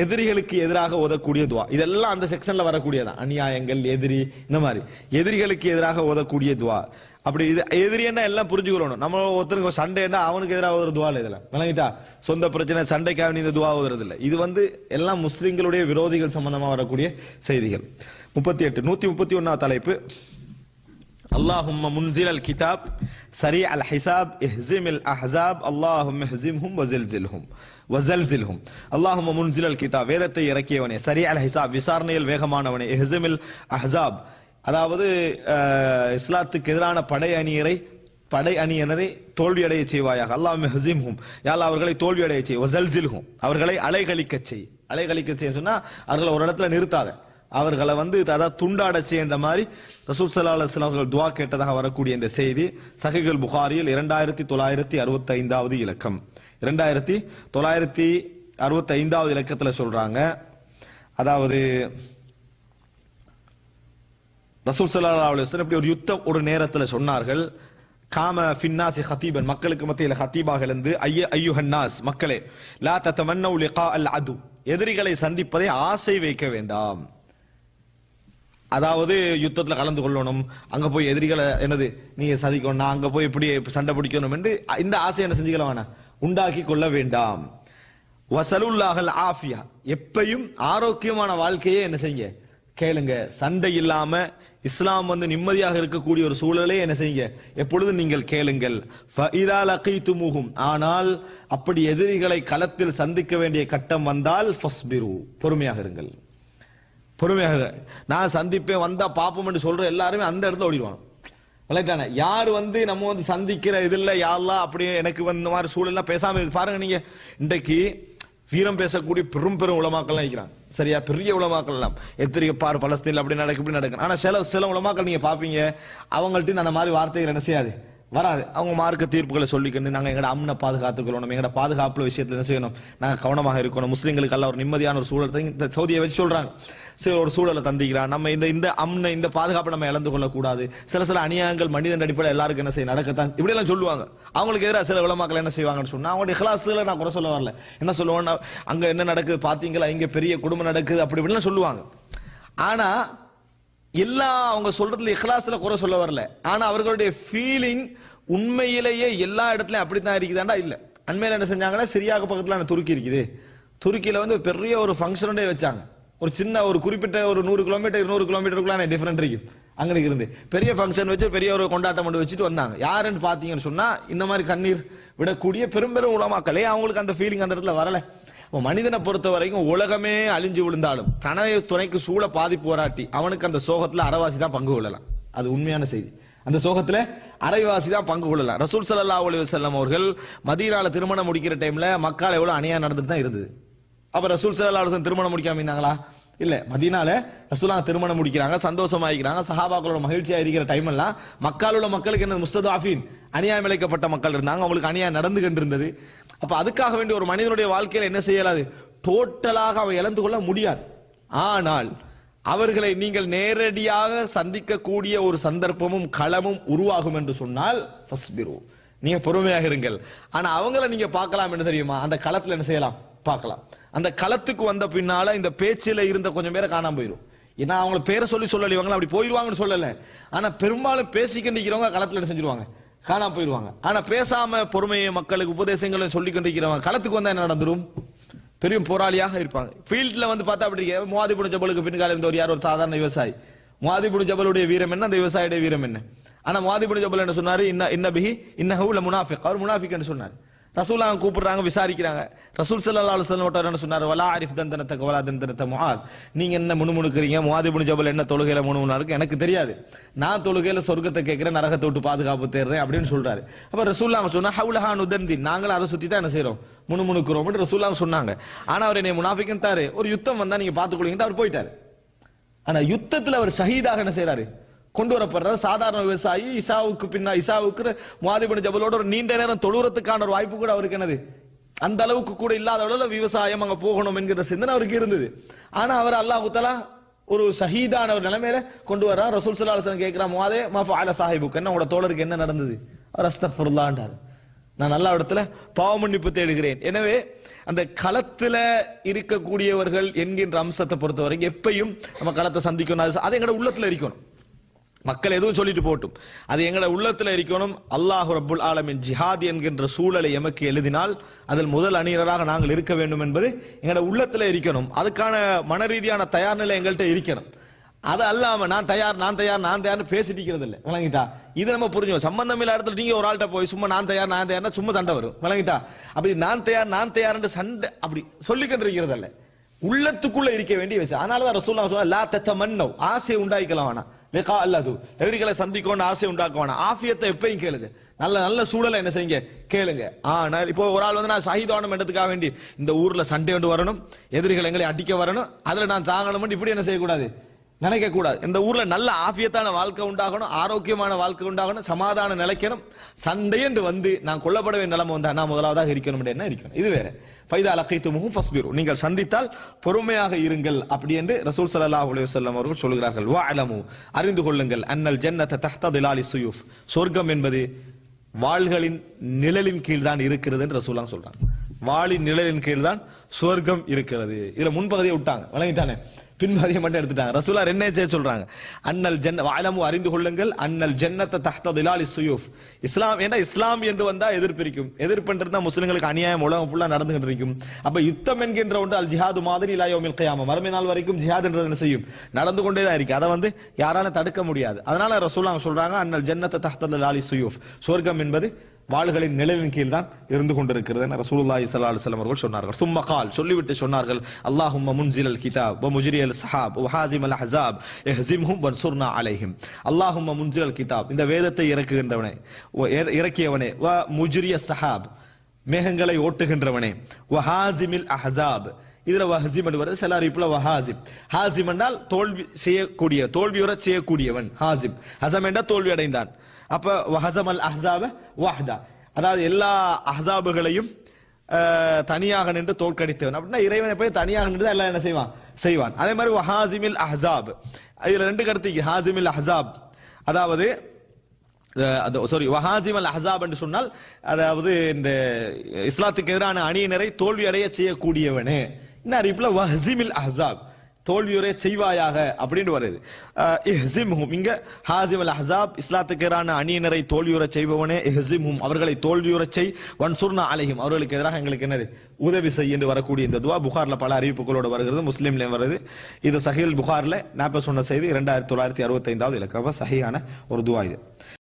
எதிரிகளுக்கு எதிராக ஓதக்கூடிய துவா. இதெல்லாம் அந்த செக்ஷன்ல வரக்கூடியதான். அநியாயங்கள் எதிரி இந்த மாதிரி. எதிரிகளுக்கு எதிராக ஓதக்கூடிய துவா. அப்படி இது எதிரியன்னா எல்லாம் புரிஞ்சுக்கணும் நம்ம ஒருத்தருக்கு சண்டைன்னா அவனுக்கு எதிராக ஒரு துவா இல்ல இதுல. விளங்கிட்டா? சொந்த பிரச்சனை சண்டைக்காக நீ இந்த துவா ஓதுறது இல்லை இது வந்து எல்லாம் முஸ்லிம்களுடைய விரோதிகள் சம்பந்தமா வரக்கூடிய செய்திகள். முப்பத்தி எட்டு. நூத்தி முப்பத்தி ஒன்னா தலைப்பு. اللهم منزل الكتاب سريع الحساب اهزم الاحزاب اللهم اهزمهم وزلزلهم وزلزلهم اللهم منزل الكتاب வேதத்தை இறக்கியவனே சரி அல் ஹிசாப் விசாரணையில் வேகமானவனே இஹ்ஸிமில் அஹ்ஸாப் அதாவது அஹ், இஸ்லாத்துக்கு எதிரான படை அணியரை படை அணியினரை தோல்வி அடைய செய்வாயாக அல்லாஹ் ஹசிம்ஹும் யாழ் அவர்களை தோல்வி அடைய செய் வசல்சில்ஹும் அவர்களை அலைகழிக்க செய் அலைகழிக்க செய்ய சொன்னா அவர்களை ஒரு இடத்துல நிறுத்தாத அவர்களை வந்து அதாவது துண்டாட செய்கின்ற மாதிரி ரசூல் சல்லா அலுவலாம் அவர்கள் துவா கேட்டதாக வரக்கூடிய இந்த செய்தி சகைகள் புகாரியில் இரண்டாயிரத்தி தொள்ளாயிரத்தி அறுபத்தி ஐந்தாவது இலக்கம். இரண்டாயிரத்தி தொள்ளாயிரத்தி அறுபத்தி ஐந்தாவது இலக்கத்துல சொல்றாங்க. அதாவது ரசூல் சல்லா அலுவலம் இப்படி ஒரு யுத்தம் ஒரு நேரத்துல சொன்னார்கள். காம ஃபின்னாசி ஹத்தீபன் மக்களுக்கு மத்தியில் ஹத்தீபாக இருந்து ஐய ஐயுஹன்னாஸ் மக்களே லா மன்ன உலஹா அல் அது எதிரிகளை சந்திப்பதை ஆசை வைக்க வேண்டாம். அதாவது யுத்தத்துல கலந்து கொள்ளணும். அங்க போய் எதிரிகளை என்னது நீங்க சதிக்கணும் நான் அங்க போய் இப்படி சண்டை பிடிக்கணும் என்று இந்த ஆசை என்ன செஞ்சுக்கலாம் வேணாம் உண்டாக்கி கொள்ள வேண்டாம். வசலுல்லாஹல் ஆஃபியா. எப்பையும் ஆரோக்கியமான வாழ்க்கையே என்ன செய்யுங்க? கேளுங்க. சண்டை இல்லாம இஸ்லாம் வந்து நிம்மதியாக இருக்கக்கூடிய ஒரு சூழலே என்ன செய்யுங்க? எப்பொழுதும் நீங்கள் கேளுங்கள். ஆனால் அப்படி எதிரிகளை களத்தில் சந்திக்க வேண்டிய கட்டம் வந்தால் பொறுமையாக இருங்கள். பொறுமையாக நான் சந்திப்பேன் வந்தா பாப்போம் என்று சொல்ற எல்லாருமே அந்த இடத்துல ஓடிடுவாங்க. விளையாட்டான யார் வந்து நம்ம வந்து சந்திக்கிற இதுல யாரெல்லாம் அப்படியே எனக்கு வந்து இந்த மாதிரி சூழல்லாம் பேசாம இருக்கு. பாருங்க நீங்க. இன்றைக்கு வீரம் பேசக்கூடிய பெரும் பெரும் உலமாக்கள்லாம் இருக்கிறாங்க. சரியா? பெரிய உலமாக்கள் எல்லாம். எத்திரி பாரு பலஸ்தீன்ல அப்படி நடக்கு இப்படி நடக்கும் ஆனா சில சில உலமாக்கள் நீங்க பாப்பீங்க அவங்கள்ட்ட அந்த மாதிரி வார்த்தைகள் என்ன செய்யாது? வராது. அவங்க மார்க்க தீர்ப்புகளை சொல்லிக்கணும் நாங்கள் எங்களோட அம்னை பாதுகாத்துக்கொள்ளணும் எங்களோட பாதுகாப்பு விஷயத்தில் என்ன செய்யணும்? நாங்கள் கவனமாக இருக்கணும். முஸ்லீம்களுக்கு எல்லாம் ஒரு நிம்மதியான ஒரு சூழல் இந்த சவுதியை வச்சு சொல்றாங்க. சரி ஒரு சூழலை தந்திக்கிறான். நம்ம இந்த இந்த அம்னை இந்த பாதுகாப்பை நம்ம இழந்து கொள்ளக்கூடாது. சில சில அநியாயங்கள் மனிதன் அடிப்படையில் எல்லாருக்கும் என்ன செய்ய நடக்கத்தான். இப்படியெல்லாம் சொல்லுவாங்க. அவங்களுக்கு எதிராக சில விளமாக்கள் என்ன செய்வாங்கன்னு சொன்னா அவங்களுடைய கிளாஸ்ல நான் குறை சொல்ல வரல. என்ன சொல்லுவேன்னா அங்க என்ன நடக்குது பாத்தீங்களா? இங்க பெரிய குடும்பம் நடக்குது அப்படி இப்படிலாம் சொல்லுவாங்க. ஆனா எல்லா அவங்க சொல்றதுல இஹ்லாஸ்ல குறை சொல்ல வரல. ஆனா அவர்களுடைய ஃபீலிங் உண்மையிலேயே எல்லா இடத்துலயும் அப்படித்தான் இருக்குதாண்டா? இல்ல. அண்மையில என்ன செஞ்சாங்கன்னா சிரியாக்கு பக்கத்துல துருக்கி இருக்குது. துருக்கியில வந்து பெரிய ஒரு ஃபங்க்ஷனே வச்சாங்க. ஒரு சின்ன ஒரு குறிப்பிட்ட ஒரு நூறு கிலோமீட்டர் இருநூறு கிலோமீட்டருக்குள்ள டிஃபரெண்ட் இருக்கு அங்க இருந்து பெரிய ஃபங்க்ஷன் வச்சு பெரிய ஒரு கொண்டாட்டம் மட்டும் வச்சுட்டு வந்தாங்க. யாருன்னு பாத்தீங்கன்னு சொன்னா இந்த மாதிரி கண்ணீர் விடக்கூடிய பெரும் பெரும் உலமாக்களே அவங்களுக்கு அந்த ஃபீலிங் அந்த இடத்துல வரல. மனிதனை பொறுத்த வரைக்கும் உலகமே அழிஞ்சு விழுந்தாலும் தனது துணைக்கு சூழ பாதிப்பு போராட்டி அவனுக்கு அந்த சோகத்துல அறவாசி தான் பங்கு கொள்ளலாம். அது உண்மையான செய்தி. அந்த சோகத்துல அரைவாசி தான் பங்கு கொள்ளலாம். ரசூல் சல்லா அலைஹி அவர்கள் மதீனால திருமணம் முடிக்கிற டைம்ல மக்கால் எவ்வளவு அநியாயம் நடந்துட்டு தான் இருந்தது. அப்ப ரசூல் சல்லா திருமணம் முடிக்காம இருந்தாங்களா? இல்ல. மதீனால ரசூலா திருமணம் முடிக்கிறாங்க சந்தோஷமா இருக்கிறாங்க சஹாபாக்களோட மகிழ்ச்சியா இருக்கிற டைம் எல்லாம் மக்கள் உள்ள மக்களுக்கு என்ன முஸ்ததாஃபின் அநியாயம் இழைக்கப்பட்ட மக்கள் இருந்தாங்க. அவங்களுக்கு அநியாயம் நடந்து இருந்தது அப்ப அதுக்காக வேண்டிய ஒரு மனிதனுடைய வாழ்க்கையில் என்ன செய்யலாது? டோட்டலாக அவன் இழந்து கொள்ள முடியாது. ஆனால் அவர்களை நீங்கள் நேரடியாக சந்திக்கக்கூடிய ஒரு சந்தர்ப்பமும் களமும் உருவாகும் என்று சொன்னால் நீங்க பொறுமையாக இருங்கள். ஆனா அவங்கள நீங்க பார்க்கலாம் என்ன தெரியுமா? அந்த களத்துல என்ன செய்யலாம்? பார்க்கலாம். அந்த களத்துக்கு வந்த பின்னால இந்த பேச்சில இருந்த கொஞ்சம் பேரை காணாம போயிடும் ஏன்னா அவங்கள பேரை சொல்லி சொல்லல. இவங்க அப்படி போயிருவாங்கன்னு சொல்லல. ஆனா பெரும்பாலும் பேசிக்கிட்டு நிக்கிறவங்க களத்துல என்ன செஞ்சிருவாங்க? காணாம போயிடுவாங்க. ஆனா பேசாம பொறுமையை மக்களுக்கு உபதேசங்களை சொல்லி கொண்டிருக்கிறவங்க களத்துக்கு வந்தா என்ன நடந்துரும்? பெரிய போராளியாக இருப்பாங்க. ஃபீல்ட்ல வந்து பார்த்தா அப்படி முவாதிபுடு ஜபலுக்கு பின்கால இருந்த ஒரு யார்? ஒரு சாதாரண விவசாயி. முவாதிபுடு ஜபலுடைய வீரம் என்ன? அந்த விவசாயியுடைய வீரம் என்ன? ஆனா முவாதிபுடு ஜபல் என்ன சொன்னாரு? இன்ன இன்ன பிஹி இன்ன ஹூல முனாஃபிக். அவர் முனாஃபிக்னு சொன்னாரு. ரசூல் அவங்க கூப்பிடுறாங்க விசாரிக்கிறாங்க. ரசூல் சல்லா அலுவலம் வஸல்லம் என்ன சொன்னார்? வலா ஆரிஃப் தந்தனத்தக வலா தந்தனத்தை முஹாத் நீங்க என்ன முணுமுணுக்குறீங்க? முவாதிபுடு ஜபல் என்ன தொழுகையில முணுமுணுக்கு எனக்கு தெரியாது. நான் தொழுகையில சொர்க்கத்தை கேட்கிறேன் நரகத்தை விட்டு பாதுகாப்பு தேடுறேன் அப்படின்னு சொல்றாரு. அப்ப ரசூல்லாங்க சொன்னா ஹவுலஹான் உதந்தி நாங்களும் அதை சுத்தி தான் என்ன செய்றோம்? முணுமுணுக்கிறோம் ரசூல்லாங்க சொன்னாங்க. ஆனா அவர் என்னை முனாஃபிக்ன்ட்டாரு ஒரு யுத்தம் வந்தா நீங்க பாத்துக்கொள்ளுங்க அவர் போயிட்டாரு. ஆனா யுத்தத்துல அவர் ஷஹீதாக என்ன செய்யறாரு கொண்டு வரப்படுற சாதாரண விவசாயி இசாவுக்கு பின்னா இசாவுக்கு மாதிபன் ஜபலோட ஒரு நீண்ட நேரம் தொழுறதுக்கான ஒரு வாய்ப்பு கூட அவருக்கு என்னது? அந்த அளவுக்கு கூட இல்லாத அளவுல விவசாயம் அங்க போகணும் என்கிற சிந்தனை அவருக்கு இருந்தது. ஆனா அவர் அல்லாஹு தலா ஒரு ஷஹீதான ஒரு நிலைமையில கொண்டு வரா ரசூல் சல்லா அலுவலம் கேட்கிறா மாதே மாஃபா அல சாஹிபுக்கு என்ன உங்களோட தோழருக்கு என்ன நடந்தது? அவர் அஸ்தஃபுல்லான்றாரு நான் நல்ல இடத்துல பாவ மன்னிப்பு தேடுகிறேன். எனவே அந்த களத்துல இருக்கக்கூடியவர்கள் என்கின்ற அம்சத்தை பொறுத்தவரைக்கும் எப்பையும் நம்ம களத்தை சந்திக்கணும். அது அது உள்ளத்துல இருக்கணும். மக்கள் எதுவும் சொல்லிட்டு போட்டும். அது எங்கட உள்ளத்துல இருக்கணும். அல்லாஹ் ரபுல் ஆலமின் ஜிஹாத் என்கின்ற சூழலை எமக்கு எழுதினால் அதில் முதல் அணியராக நாங்கள் இருக்க வேண்டும் என்பது எங்கட உள்ளத்துல இருக்கணும். அதுக்கான மன ரீதியான தயார் நிலை எங்கள்கிட்ட இருக்கணும். அது அல்லாம நான் தயார் நான் தயார் நான் தயார்னு பேசிட்டு இருக்கிறது விளங்கிட்டா? இது நம்ம புரிஞ்சோம் சம்பந்தம் இல்லாத இடத்துல நீங்க ஒரு ஆள்கிட்ட போய் சும்மா நான் தயார் நான் தயார்னா சும்மா சண்டை வரும். விளங்கிட்டா? அப்படி நான் தயார் நான் தயார்னு சண்டை அப்படி சொல்லிக்கிட்டு இருக்கிறது இல்லை உள்ளத்துக்குள்ள இருக்க வேண்டிய விஷயம். அதனாலதான் ரசூல்லா சொல்ல லா தத்தமன்னவ். ஆசையை உண்டாக்கலாம் வேணாம் லிகா அல்லது. எதிரிகளை சந்திக்கணும்னு ஆசை உண்டாக்க வேணாம் ஆஃபியத்தை எப்பயும் கேளுங்க. நல்ல நல்ல சூழலை என்ன செய்யுங்க? கேளுங்க. ஆனால் இப்போ ஒரு ஆள் வந்து நான் சகிதானம் என்றதுக்காக வேண்டி இந்த ஊர்ல சண்டை கொண்டு வரணும் எதிரிகள் எங்களை அடிக்க வரணும் அதுல நான் சாகணும் இப்படி என்ன செய்யக்கூடாது? நினைக்க கூடாது இந்த ஊர்ல நல்ல ஆபியத்தான வாழ்க்கை உண்டாகணும் ஆரோக்கியமான வாழ்க்கை உண்டாகணும் சமாதானம் நிலைக்கணும். சண்டை என்று வந்து நான் கொல்லப்பட வேண்டிய நிலைமை வந்தா நான் முதலாவதாக இருக்கணும் என்ன இருக்கணும்? இது வேற. ஃபைதா லகைத்துமுகும் ஃபஸ்பிரு. நீங்கள் சந்தித்தால் பொறுமையாக இருங்கள் அப்படி என்று ரசூல் சல்லா அலி வல்லம் அவர்கள் சொல்கிறார்கள். வா அலமு அறிந்து கொள்ளுங்கள். அன்னல் ஜன்னத்தை தஹ்த திலாலி சுயூஃப். சொர்க்கம் என்பது வாள்களின் நிழலின் கீழ் தான் இருக்கிறது என்று ரசூலாம் சொல்றாங்க. வாளின் நிழலின் கீழ் தான் சுவர்க்கம் இருக்கிறது. இதுல முன்பகுதியை விட்டாங்க. வழங்கிட்டானே பின்பகுதியை மட்டும் எடுத்துட்டாங்க. ரசூலா என்ன சொல்றாங்க. அன்னல் ஜன்ன வாழமு அறிந்து கொள்ளுங்கள். அன்னல் ஜன்னத்த தஹ்த திலாலி சுயூஃப். இஸ்லாம் ஏன்னா இஸ்லாம் என்று வந்தா எதிர்ப்பிருக்கும். எதிர்ப்புன்றது தான் முஸ்லிம்களுக்கு அநியாயம் உலகம் ஃபுல்லா நடந்துகிட்டு இருக்கும். அப்ப யுத்தம் என்கின்ற ஒன்று அல் ஜிஹாது மாதிரி இலா யௌமில் மறுமை நாள் வரைக்கும் ஜிஹாத் என்றது என்ன செய்யும்? நடந்து கொண்டே தான் இருக்கு. அதை வந்து யாராலும் தடுக்க முடியாது. அதனால ரசூலா சொல்றாங்க அன்னல் ஜன்னத்த தஹ்த திலாலி சுயூஃப். சொர்க்கம் என்பது வாள்களின் நிழலின் கீழ் தான் இருந்து கொண்டிருக்கிறது என ரசூலுல்லாஹி ஸல்லல்லாஹு அலைஹி வஸல்லம் அவர்கள் சொன்னார்கள். சும்ம கால் சொல்லிவிட்டு சொன்னார்கள் அல்லாஹும்ம முன்ஸில் அல் கிதாப் வ முஜ்ரி அல் ஸஹாப் வ ஹாசிம் அல் அஹ்ஸாப் இஹ்ஸிம்ஹும் வன்சுர்னா அலைஹிம். அல்லாஹும்ம முன்ஸில் அல் கிதாப் இந்த வேதத்தை இறக்குகின்றவனே இறக்கியவனே வ முஜ்ரிய சஹாப் மேகங்களை ஓட்டுகின்றவனே வ ஹாசிமில் அஹ்ஸாப். இதுல வஹசிம் என்று வருது சில அறிவிப்புல வஹாசிம் ஹாசிம் என்றால் தோல்வி செய்யக்கூடிய தோல்வியுற செய்யக்கூடியவன் ஹாசிம் ஹசம் என்றால் தோல்வி அடைந்தான் அப்ப வஹசம் அல் அஹ்ஸாப அதாவது எல்லா அஹ்ஸாபுகளையும் தனியாக நின்று தோற்கடித்தவன். அப்படின்னா இறைவனை போய் தனியாக நின்று எல்லாம் என்ன செய்வான்? செய்வான். அதே மாதிரி ஹாசிமில் அஹ்ஸாப் இதுல ரெண்டு கருத்து ஹாசிமில் அஹ்ஸாப் அதாவது சாரி வஹாசிம் அல் அஹாப் என்று சொன்னால் அதாவது இந்த இஸ்லாத்துக்கு எதிரான அணியினரை தோல்வி அடைய செய்யக்கூடியவனே. இன்னும் அறிவிப்புல? வஹசிமில் அஹாப் தோல்வியுரை செய்வாயாக அப்படின்னு வருது. இஹ்சிம்ஹும். இங்க ஹாசிம் அல் அஹாப் இஸ்லாத்துக்கு எதிரான அணியினரை தோல்வியுற செய்பவனே இஹ்சிம்ஹும். அவர்களை தோல்வியுற செய் வன்சுர்னா அலைஹிம். அவர்களுக்கு எதிராக எங்களுக்கு என்னது? உதவி செய் என்று வரக்கூடிய இந்த துவா புகார்ல பல அறிவிப்புகளோடு வருகிறது. முஸ்லீம்ல வருது. இது சஹீல் புகார்ல நாப்ப சொன்ன செய்தி இரண்டாயிரத்தி தொள்ளாயிரத்தி அறுபத்தி ஐந்தாவது இலக்கம் சஹியான ஒரு துவா இது.